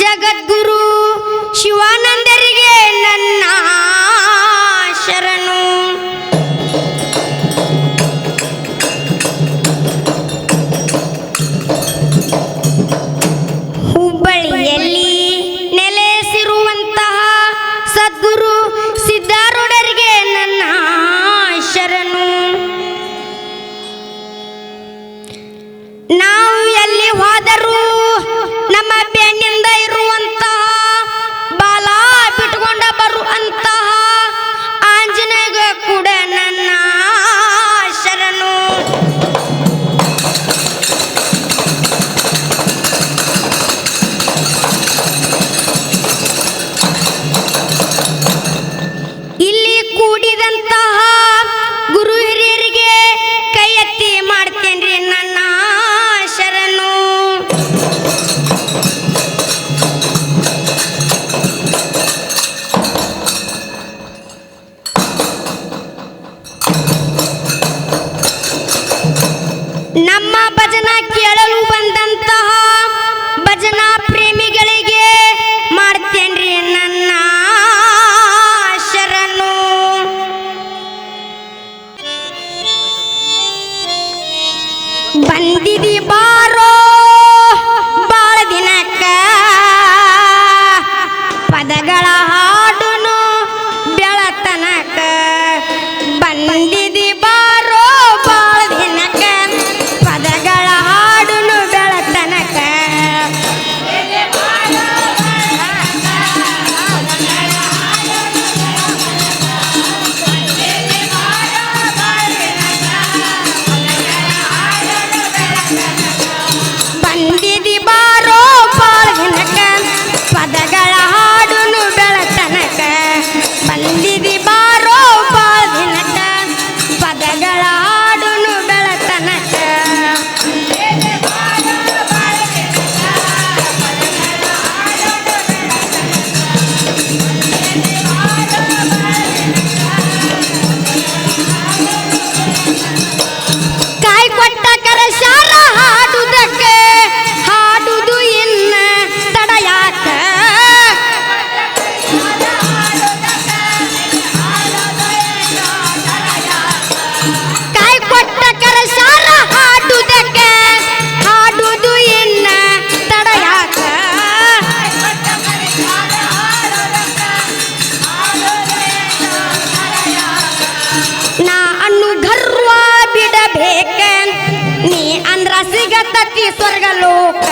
ಜಗದ್ಗುರು ಶಿವಾನಂದರಿಗೆ ನನ್ನ ಶರಣು. দিদি বারো কি স্বর্গালোক?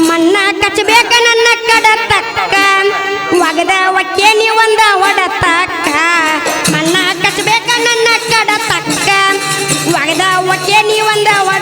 ನಮ್ಮನ್ನ ಕಚ್ಚಬೇಕ ನನ್ನ ಕಡ ತಕ್ಕ ಒಗದ ಒಕ್ಕೆ ನೀ ಒಂದ ತಕ್ಕ ಮಣ್ಣ ಕಚ್ಚಬೇಕ ನನ್ನ ಕಡ ತಕ್ಕ ಒಗದ ಒಕ್ಕೆ ಒಂದ ಒಡ